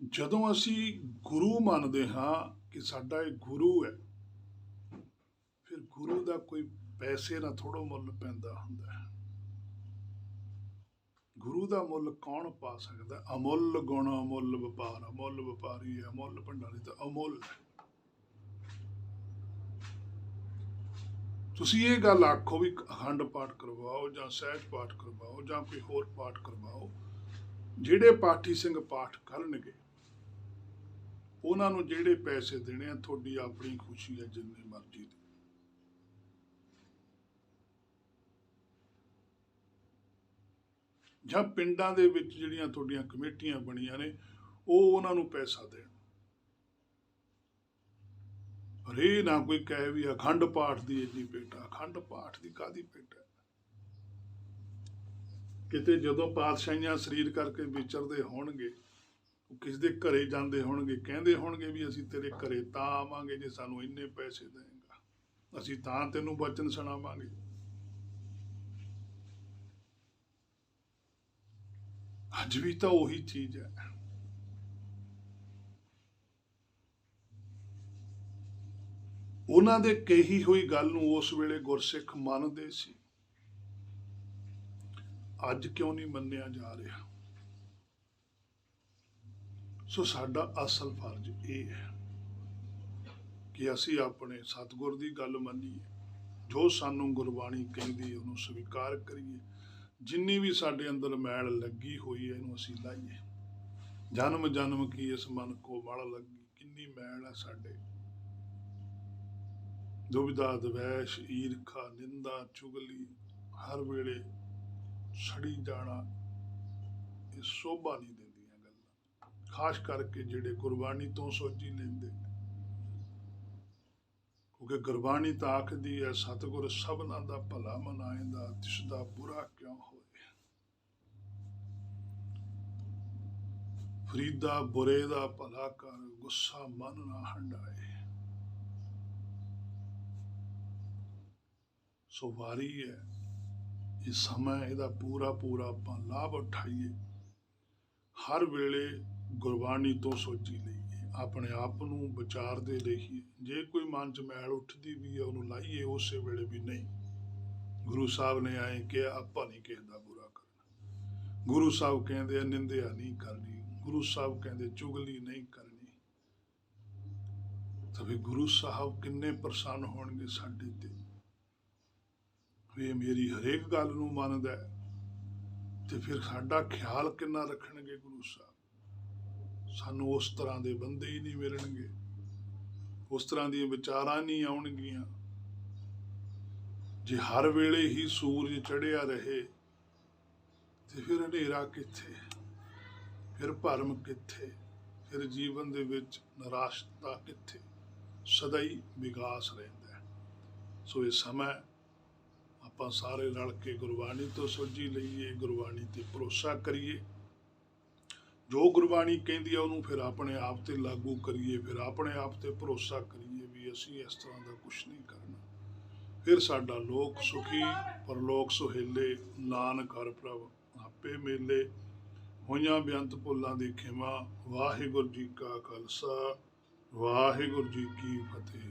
ਜਦੋਂ ਅਸੀਂ ਗੁਰੂ ਮੰਨਦੇ ਹਾਂ ਕਿ ਸਾਡਾ ਇਹ ਗੁਰੂ ਹੈ, ਫਿਰ ਗੁਰੂ ਦਾ ਕੋਈ ਪੈਸੇ ਨਾਲ ਥੋੜੋ ਮੁੱਲ ਪੈਂਦਾ ਹੁੰਦਾ ਹੈ ਗੁਰੂ ਦਾ ਮੁੱਲ ਕੌਣ ਪਾ ਸਕਦਾ ਅਮੁੱਲ ਗੁਣ, ਅਮੁੱਲ ਵਪਾਰ, ਅਮੁੱਲ ਵਪਾਰੀ ਹੈ, ਅਮੁੱਲ ਭੰਡਾਰੀ ਤਾਂ ਅਮੁੱਲ ਹੈ। ਤੁਸੀਂ ਇਹ ਗੱਲ ਆਖੋ ਵੀ ਅਖੰਡ ਪਾਠ ਕਰਵਾਓ ਜਾਂ ਸਹਿਜ ਪਾਠ ਕਰਵਾਓ ਜਾਂ ਕੋਈ ਹੋਰ ਪਾਠ ਕਰਵਾਓ, ਜਿਹੜੇ ਪਾਠੀ ਸਿੰਘ ਪਾਠ ਕਰਨਗੇ ਉਹਨਾਂ ਨੂੰ ਜਿਹੜੇ ਪੈਸੇ ਦੇਣੇ ਆ, ਤੁਹਾਡੀ ਆਪਣੀ ਖੁਸ਼ੀ ਹੈ, ਜਿੰਨੀ ਮਰਜ਼ੀ ਦੀ। ਜਾਂ ਪਿੰਡਾਂ ਦੇ ਵਿੱਚ ਜਿਹੜੀਆਂ ਤੁਹਾਡੀਆਂ ਕਮੇਟੀਆਂ ਬਣੀਆਂ ਨੇ, ਉਹ ਉਹਨਾਂ ਨੂੰ ਪੈਸਾ ਦੇਣ। ਪਰ ਇਹ ਨਾ ਕੋਈ ਕਹੇ ਵੀ ਅਖੰਡ ਪਾਠ ਦੀ ਇੰਨੀ ਪੇਟਾ ਅਖੰਡ ਪਾਠ ਦੀ ਕਾਦੀ ਪੇਟਾ ਕਿਤੇ ਜਦੋਂ ਪਾਤਸ਼ਾਹੀਆਂ ਸਰੀਰ ਕਰਕੇ ਵਿਚਰਦੇ ਹੋਣਗੇ ਉਹ ਕਿਸ ਦੇ ਘਰੇ ਜਾਂਦੇ ਹੋਣਗੇ, ਕਹਿੰਦੇ ਹੋਣਗੇ ਵੀ ਅਸੀਂ ਤੇਰੇ ਘਰੇ ਤਾਂ ਆਵਾਂਗੇ ਜੇ ਸਾਨੂੰ ਇੰਨੇ ਪੈਸੇ ਦੇਂਗਾ। ਅਸੀਂ ਤਾਂ ਤੈਨੂੰ ਬਚਨ ਸੁਣਾਵਾਂਗੇ। ਅੱਜ ਵੀ ਤਾਂ ਉਹੀ ਚੀਜ਼ ਹੈ। ਉਹਨਾਂ ਦੇ ਕਹੀ ਹੋਈ ਗੱਲ ਨੂੰ ਉਸ ਵੇਲੇ ਗੁਰਸਿੱਖ ਮੰਨਦੇ ਸੀ। ਅੱਜ ਕਿਉਂ ਨਹੀਂ ਮੰਨਿਆ ਜਾ ਰਿਹਾ? ਸੋ ਸਾਡਾ ਅਸਲ ਫਰਜ਼ ਇਹ ਹੈ ਕਿ ਅਸੀਂ ਆਪਣੇ ਸਤਿਗੁਰ ਦੀ ਗੱਲ ਮੰਨੀਏ, ਜੋ ਸਾਨੂੰ ਗੁਰਬਾਣੀ ਕਹਿੰਦੀ ਹੈ, ਉਹਨੂੰ ਸਵੀਕਾਰ ਕਰੀਏ। ਜਿੰਨੀ ਵੀ ਸਾਡੇ ਅੰਦਰ ਮੈਲ ਲੱਗੀ ਹੋਈ ਹੈ, ਇਹਨੂੰ ਅਸੀਂ ਲਾਈਏ। ਜਨਮ ਜਨਮ ਕੀ ਇਸ ਮਨ ਕੋ ਮਲ ਲੱਗੀ, ਕਿੰਨੀ ਮੈਲ ਹੈ ਸਾਡੇ। ਦੁਬਿਧਾ, ਦਵੈਸ਼, ਈਰਖਾ, ਨਿੰਦਾ, ਚੁਗਲੀ, ਹਰ ਵੇਲੇ ਛੜੀ ਜਾਣਾ, ਇਹ ਸੋਭਾ ਨਹੀਂ ਖਾਸ ਕਰਕੇ ਜਿਹੜੇ ਗੁਰਬਾਣੀ ਤੋਂ ਸੋਚੀ ਲੈਂਦੇ ਕਿਉਂਕਿ ਗੁਰਬਾਣੀ ਤਾਂ ਆਖਦੀ ਹੈ, ਸਤਿਗੁਰ ਸਭਨਾਂ ਦਾ ਭਲਾ ਮਨਾਏਂਦਾ, ਤਿਸ ਦਾ ਬੁਰਾ ਕਿਉਂ ਹੋਏ? ਫਰੀਦਾ ਬੁਰੇ ਦਾ ਭਲਾ ਕਰ ਗੁੱਸਾ ਮਨ ਨਾ ਹੰਡਾਏ। ਸੋ ਵਾਰੀ ਹੈ ਇਹ ਸਮਾਂ ਇਹਦਾ ਪੂਰਾ ਪੂਰਾ ਆਪਾਂ ਲਾਭ ਉਠਾਈਏ। ਹਰ ਵੇਲੇ ਗੁਰਬਾਣੀ ਤੋਂ ਸੋਚੀ ਲਈਏ ਆਪਣੇ ਆਪ ਨੂੰ ਵਿਚਾਰਦੇ ਰਹੀਏ ਜੇ ਕੋਈ ਮਨ 'ਚ ਮੈਲ ਉੱਠਦੀ ਵੀ ਹੈ, ਉਹਨੂੰ ਲਾਈਏ, ਉਸੇ ਵੇਲੇ ਵੀ ਨਹੀਂ। ਗੁਰੂ ਸਾਹਿਬ ਨੇ ਆਏ ਕਿ ਆਪਾਂ ਨਹੀਂ ਕਿਸੇ ਦਾ ਬੁਰਾ ਕਰਨਾ। ਗੁਰੂ ਸਾਹਿਬ ਕਹਿੰਦੇ ਆ, ਨਿੰਦਿਆ ਨਹੀਂ ਕਰਨੀ। ਗੁਰੂ ਸਾਹਿਬ ਕਹਿੰਦੇ, ਚੁਗਲੀ ਨਹੀਂ ਕਰਨੀ। ਤਾਂ ਵੀ ਗੁਰੂ ਸਾਹਿਬ ਕਿੰਨੇ ਪ੍ਰਸੰਨ ਹੋਣਗੇ ਸਾਡੇ ਤੇ। ਵੀ ਮੇਰੀ ਹਰੇਕ ਗੱਲ ਨੂੰ ਮੰਨਦਾ ਤੇ ਫਿਰ ਸਾਡਾ ਖਿਆਲ ਕਿੰਨਾ ਰੱਖਣਗੇ ਗੁਰੂ ਸਾਹਿਬ? ਸਾਨੂੰ ਉਸ ਤਰ੍ਹਾਂ ਦੇ ਬੰਦੇ ਹੀ ਨਹੀਂ ਮਿਲਣਗੇ। ਉਸ ਤਰ੍ਹਾਂ ਦੀਆਂ ਵਿਚਾਰਾਂ ਨਹੀਂ ਆਉਣਗੀਆਂ। ਜੇ ਹਰ ਵੇਲੇ ਹੀ ਸੂਰਜ ਚੜ੍ਹਿਆ ਰਹੇ, ਤੇ ਫਿਰ ਹਨੇਰਾ ਕਿੱਥੇ? ਫਿਰ ਭਰਮ ਕਿੱਥੇ? ਫਿਰ ਜੀਵਨ ਦੇ ਵਿੱਚ ਨਿਰਾਸ਼ਤਾ ਕਿੱਥੇ? ਸਦਾ ਹੀ ਵਿਕਾਸ ਰਹਿੰਦਾ ਹੈ। ਸੋ ਇਹ ਸਮਾਂ ਆਪਾਂ ਸਾਰੇ ਰਲ ਕੇ ਗੁਰਬਾਣੀ ਤੋਂ ਸੋਝੀ ਲਈਏ, ਗੁਰਬਾਣੀ ਤੇ ਭਰੋਸਾ ਕਰੀਏ। ਜੋ ਗੁਰਬਾਣੀ ਕਹਿੰਦੀ ਆ, ਉਹਨੂੰ ਫਿਰ ਆਪਣੇ ਆਪ ਤੇ ਲਾਗੂ ਕਰੀਏ, ਫਿਰ ਆਪਣੇ ਆਪ ਤੇ ਭਰੋਸਾ ਕਰੀਏ ਵੀ ਅਸੀਂ ਇਸ ਤਰ੍ਹਾਂ ਦਾ ਕੁਝ ਨਹੀਂ ਕਰਨਾ। ਫਿਰ ਸਾਡਾ ਲੋਕ ਸੁਖੀ, ਪਰਲੋਕ ਸੁਹੇਲੇ, ਨਾਨਕ ਹਰ ਪ੍ਰਭ ਆਪੇ ਮੇਲੇ। ਹੋਈਆਂ ਬੇਅੰਤ ਭੁੱਲਾਂ ਦੀ ਖਿਮਾ ਵਾਹਿਗੁਰੂ ਜੀ ਕਾ ਖਾਲਸਾ, ਵਾਹਿਗੁਰੂ ਜੀ ਕੀ ਫਤਿਹ।